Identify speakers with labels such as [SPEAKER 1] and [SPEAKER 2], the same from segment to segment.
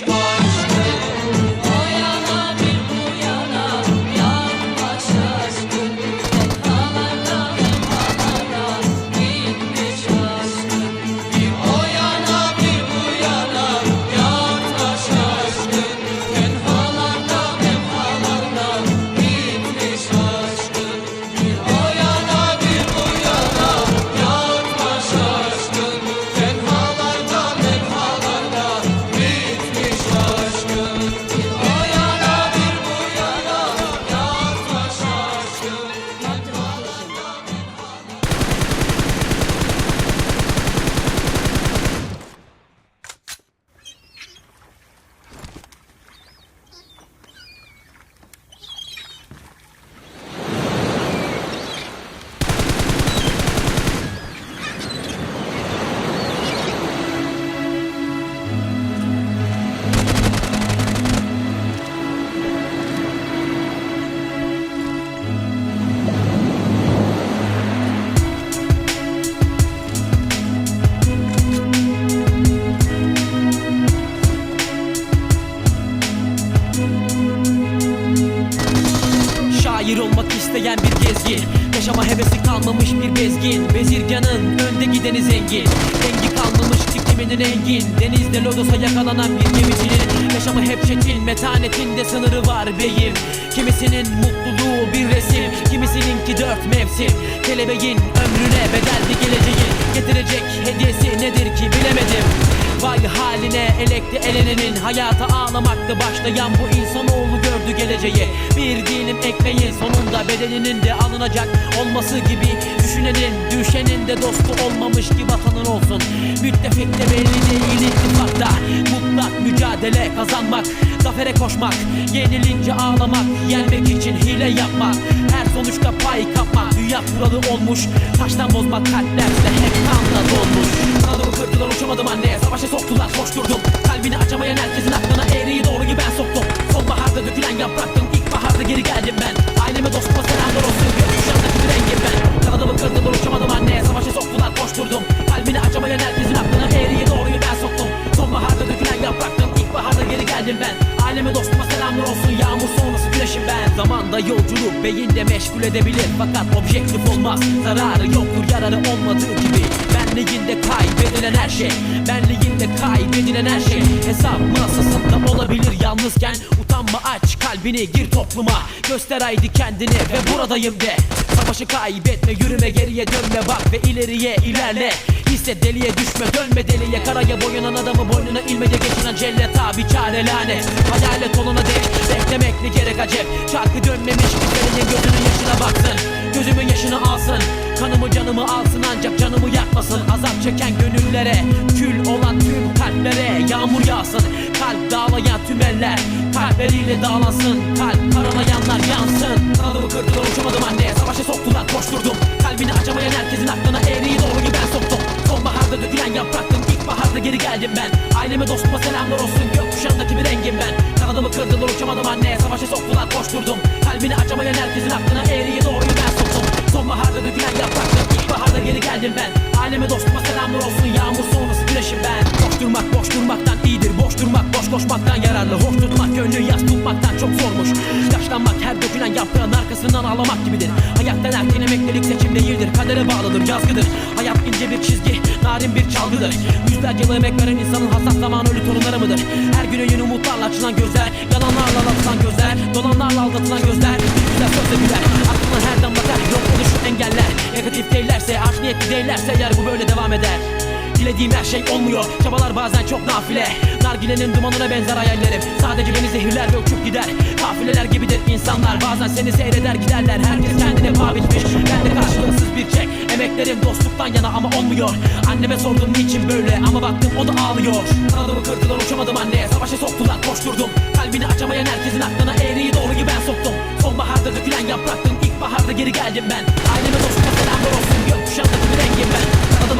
[SPEAKER 1] Oh. Önde gideni zengin Rengi. Kalmamış kiminin engin Denizde lodosa yakalanan bir gemicinin Yaşamı hep çetin metanetinde sınırı var beyim Kimisinin mutluluğu bir resim Kimisininki dört mevsim. Kelebeğin ömrüne bedeldi geleceğin. Getirecek hediyesi nedir ki bilemedim. Vay haline elekti elenenin Hayata ağlamakta başlayan bu insanoğlu gördü geleceği. Bir dilim ekmeğin sonunda bedeninin de alınacak olması gibi Düşünenin düşenin de dostu olmamış ki vatanın olsun. Müttefik de belli değil ittifakta. Mutlak mücadele kazanmak Zafere koşmak Yenilince ağlamak Yenmek için hile yapmak. Her sonuçta pay kapmak Dünya kuralı olmuş. Taştan bozmak kalplerse hep kanla dolmuş. Kanadımı kırdılar uçamadım anne Savaşa soktular koşturdum. Kalbini açamayan herkesin aklına eğriyi doğruyu ben soktum. Sonbaharda dökülen yapraktım İlkbaharda geri geldim ben. Aileme dostuma selamlar olsun edebilir Fakat objektif olmaz. Zararı yoktur yararı olmadığı gibi. Benliğinde kaybedilen her şey Benliğinde kaybedilen her şey. Hesap masasında olabilir yalnızken. Utanma aç kalbini gir topluma. Göster haydi kendini ve buradayım de Savaşı kaybetme yürüme geriye dönme bak ve ileriye ilerle. Hisset deliye düşme dönme deliye. Karaya boyanan adamı boynuna ilmece geçinen cellet abi çare lanet. Hayalet olana dek beklemek ne gerek acep. Çarkı dönmemiş kimsenin gözünün yaşına baksın. Gözümün yaşını alsın Kanımı canımı alsın ancak canımı yakmasın. Azap çeken gönüllere Kül olan tüm kalplere Yağmur yağsın. Kalp dağlayan tüm eller Kalpleriyle dağlansın. Kalp karalayanlar yansın. Kanadımı kırdılar uçamadım anne Koşturdum Kalbini açamayan herkesin aklına eğriyi doğruyu ben soktum. Sonbaharda dökülen yapraktım. İlkbaharda geri geldim ben. Aileme dostuma selamlar olsun. Gökkuşağındaki bir rengim ben. Kanadımı kırdılar uçamadım anne Savaşa soktular koşturdum. Kalbini açamayan herkesin aklına eğriyi doğruyu ben soktum. Sonbaharda dökülen yapraktım. İlkbaharda geri geldim ben. Aileme dostuma selamlar olsun. Yağmur sonrası güneşim ben. Boş durmak boş durmaktan iyidir. Boş durmak boş koşmaktan yararlı. Hoş tutmak gönlü yaz tutmaktan çok zormuş. Yaşlanmak her dökülen yaprağın arkasından ağlamak gibidir değildir. Kadere bağlıdır yazgıdır. Hayat ince bir çizgi narin bir çalgıdır. Yüzlerce yıl emek veren insanın hassas zamanı ölü torunları mıdır? Her güne yeni umutlarla açılan gözler Yalanlarla aldatılan gözler Dolanlarla aldatılan gözler. Bir güzel sözle güler Aklına her damla ter. Yok olur şu engeller Negatif değillerse art niyetli değillerse Eğer bu böyle devam eder Dilediğim her şey olmuyor. Çabalar bazen çok nafile. Nargilenin dumanına benzer hayallerim. Sadece beni zehirler ve uçup gider. Kafileler gibidir insanlar. Bazen seni seyreder giderler. Herkes kendine paha biçmiş. Ben de karşılıksız bir çek. Emeklerim dostluktan yana ama olmuyor. Anneme sordum niçin böyle? Ama baktım o da ağlıyor. Kanadımı kırdılar uçamadım anne. Savaşa soktular koşturdum. Kalbini açamayan herkesin aklına eğriyi doğruyu ben soktum. Sonbaharda dökülen yapraktım İlkbaharda geri geldim ben. Aileme dostuma selamlar olsun. Gökkuşağındaki bir rengim ben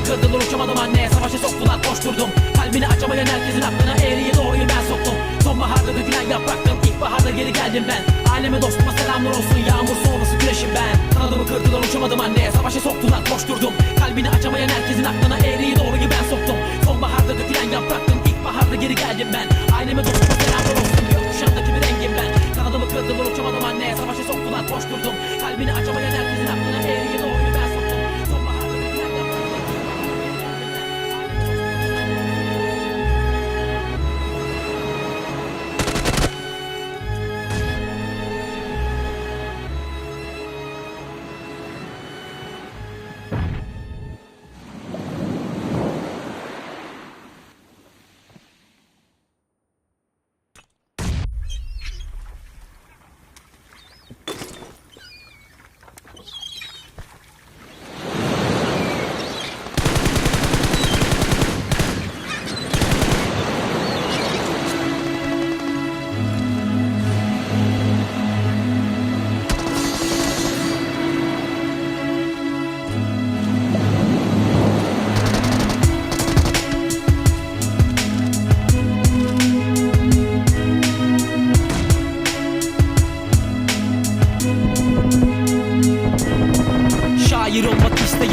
[SPEAKER 1] Kanadımı kırdılar uçamadım anne. Savaşa soktular koşturdum. Kalbini açamayan herkesin aklına eğriyi doğruyu ben soktum. Sonbaharda dökülen yapraktım İlkbaharda geri geldim ben. Aileme dostuma selamlar olsun. Yağmur sonrası güneşim ben. Kanadımı kırdılar uçamadım anne. Savaşa soktular koşturdum. Kalbini açamayan herkesin aklına eğriyi doğruyu ben soktum. Sonbaharda dökülen yapraktım İlkbaharda geri geldim ben. Aileme dostuma selamlar olsun. Gökkuşağındaki bir rengim ben. Kanadımı kırdılar uçamadım anne. Savaşa soktular koşturdum. Kalbini açamayan herkesin aklına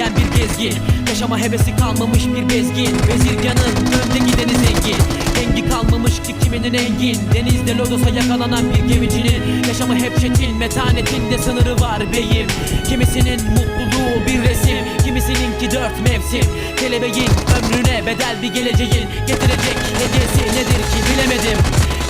[SPEAKER 1] isteyen bir gezgin. Yaşama hevesi kalmamış bir bezgin. Vezirganın önde gideni zengin. Rengi kalmamış ki kiminin engin Denizde lodosa yakalanan bir gemicinin. Yaşamı hep çetin metanetinde sınırı var beyim. Kimisinin mutluluğu bir resim. Kimisininki dört mevsim. Kelebeğin ömrüne bedel bir geleceğin Getirecek hediyesi nedir ki bilemedim.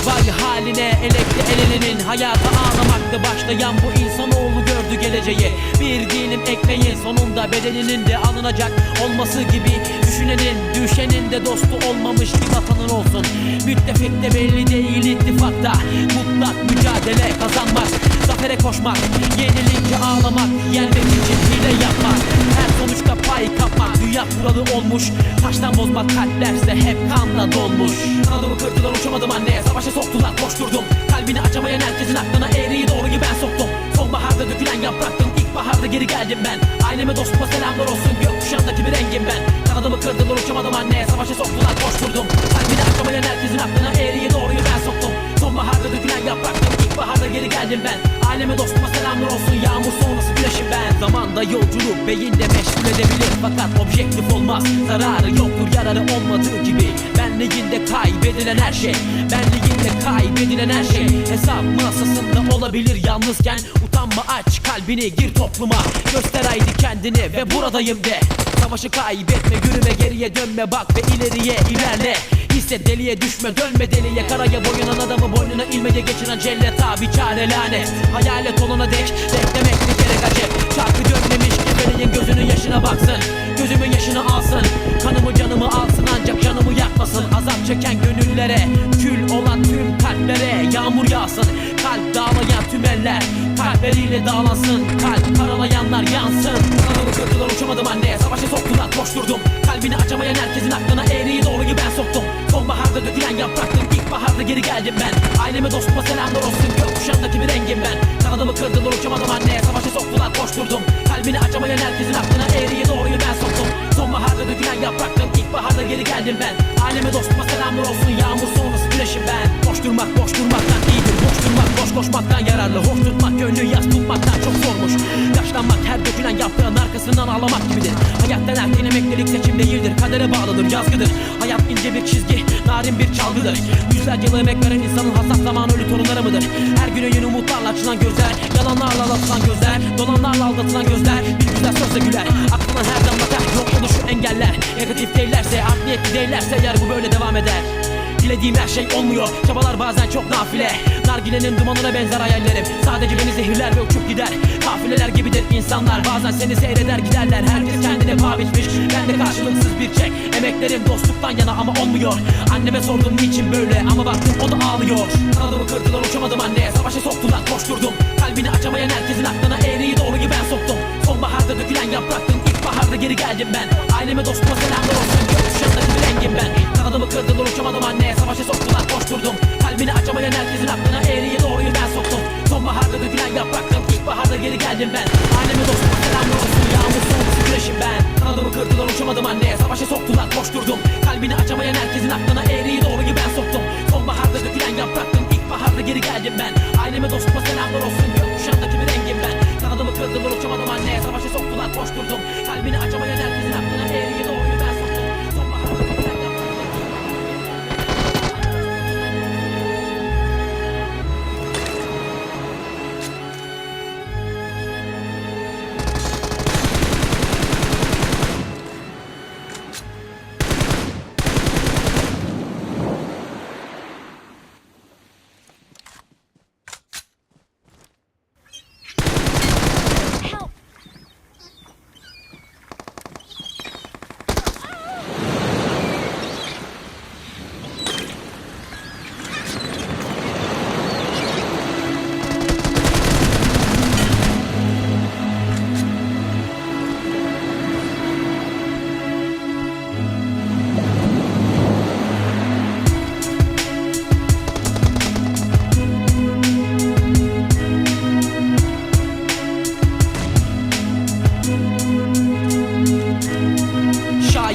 [SPEAKER 1] Vay haline elekte el elenin Hayata ağlamakta başlayan bu insanoğlu gördü geleceği. Bir dilim ekmeğin sonunda bedeninin de alınacak olması gibi Düşünenin düşenin de dostu olmamış bir vatanın olsun. Müttefik de belli değil ittifakta. Mutlak mücadele kazanmak Zafere koşmak Yenilince ağlamak Yenmek için hile yapmak. Her sonuçta pay kapmak Dünya kuralı olmuş. Taştan bozma kalplerse hep kanla dolmuş. Kanadımı kırdılar uçamadım anne Savaşa soktular koşturdum. Kalbini açamayan herkesin aklına eğriyi doğruyu ben soktum. Sonbaharda dökülen yapraktım İlkbaharda geri geldim ben. Aileme dostuma selamlar olsun. Gökkuşağındaki bir rengim ben. Kanadımı kırdılar uçamadım anne Savaşa soktular koşturdum. Kalbini açamayan herkesin aklına eğriyi doğruyu ben soktum. Sonbaharda dökülen yapraktım İlkbaharda geri geldim ben. Aileme dostuma selamlar olsun. Yağmur sonrası güneşim ben. Zamanda yolculuk beyinde meşgul edebilir. Fakat objektif olmaz. Zararı yoktur yararı olmadığı gibi. Benliğinde kaybedilen her şey. Benliğinde kaybedilen her şey. Hesap masasında olabilir yalnızken Utanma aç kalbini gir topluma. Göster haydi kendini ve buradayım de. Savaşı kaybetme yürüme geriye dönme. Bak ve ileriye ilerle. Hisset deliye düşme dönme deliye. Karaya boyanan adamı boynuna ilmece geçiren cellet abi çare lanet. Hayalet olana dek beklemek bir kere acep Çarkı dönmemiş gebereyin gözünün yaşına baksın. Gözümün yaşını alsın. Kanımı canımı alsın ancak canımı yakmasın. Azap çeken gönüllere Kül olan tüm kalplere Yağmur yağsın Kalp dağlayan tüm eller Kalpleriyle dağlansın. Kalp karalayanlar yansın. Kanımı kırdılar uçamadım anne Savaşa soktular koşturdum Kalbini açamayan herkesin aklına eğriyi doğruyu ben soktum. Sonbaharda dökülen yapraktım İlkbaharda geri geldim ben. Aileme dostuma selamlar olsun Gökkuşağındaki bir rengim ben. Kanadımı kırdılar uçamadım anne Savaşa soktular koşturdum Kalbini açamayan herkesin aklına eğriyi doğruyu ben soktum. Sonbaharda dökülen yapraktım İlkbaharda geri geldim ben. Aileme dostuma selamlar olsun Yağmur sonrası güneşim ben. Boş durmak ağlamak gibidir. Hayattan erken emeklilik seçim değildir. Kadere bağlıdır yazgıdır. Hayat ince bir çizgi narin bir çalgıdır. Yüzlerce yıl emek veren insanın hasat zamanı ölü torunları mıdır? Her güne yeni umutlarla açılan gözler Yalanlarla aldatılan gözler Dolanlarla aldatılan gözler Bir güzel sözle güler. Aklına her damla ter Yok olur şu engeller. Negatif değillerse art niyetli değillerse Eğer bu böyle devam eder Dilediğim her şey olmuyor. Çabalar bazen çok nafile. Nargilenin dumanına benzer hayallerim. Sadece beni zehirler ve uçup gider. Kafileler gibidir insanlar. Bazen seni seyreder giderler. Herkes kendine paha biçmiş. Ben de karşılıksız bir çek. Emeklerim dostluktan yana ama olmuyor. Anneme sordum niçin böyle? Ama baktım o da ağlıyor. Kanadımı kırdılar uçamadım anne Savaşa soktular koşturdum. Kalbini açamayan herkesin aklına eğriyi doğruyu ben soktum. Sonbaharda dökülen yapraktım İlkbaharda geri geldim ben. Aileme dostuma selamlar olsun. Bir rengim ben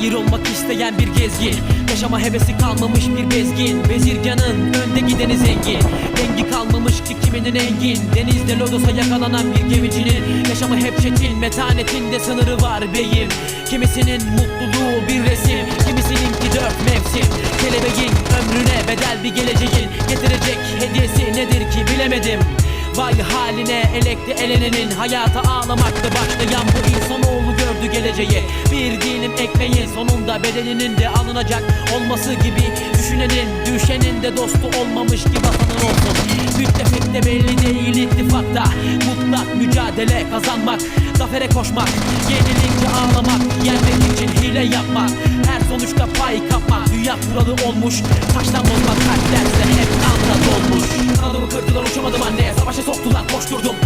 [SPEAKER 1] Şair isteyen bir gezgin. Yaşama hevesi kalmamış bir bezgin. Bezirganın önde gideni zengin. Rengi kalmamış ki kiminin engin. Denizde lodosa yakalanan bir gemicinin Yaşamı hep çetin. Metanetinde sınırı var beyim. Kimisinin mutluluğu bir resim. Kimisininki dört mevsim. Kelebeğin ömrüne bedel bir geleceğin Getirecek hediyesi nedir ki bilemedim. Vay haline elekti elenenin Hayata ağlamakta başlayan bu insanoğlu sürdü geleceğe Bir dilim ekmeğin sonunda bedelinin de alınacak olması gibi Düşünenin düşenin de dostu olmamış gibi vatanın olsun. Müttefik de belli değil ittifakta. Mutlak mücadele kazanmak Zafere koşmak Yenilince ağlamak Yenmek için hile yapmak. Her sonuçta pay kapmak Dünya kuralı olmuş. Taştan bozmak kalplerse hep kanla dolmuş. Kanadım kırdılar uçamadım anneye Savaşa soktular koşturdum.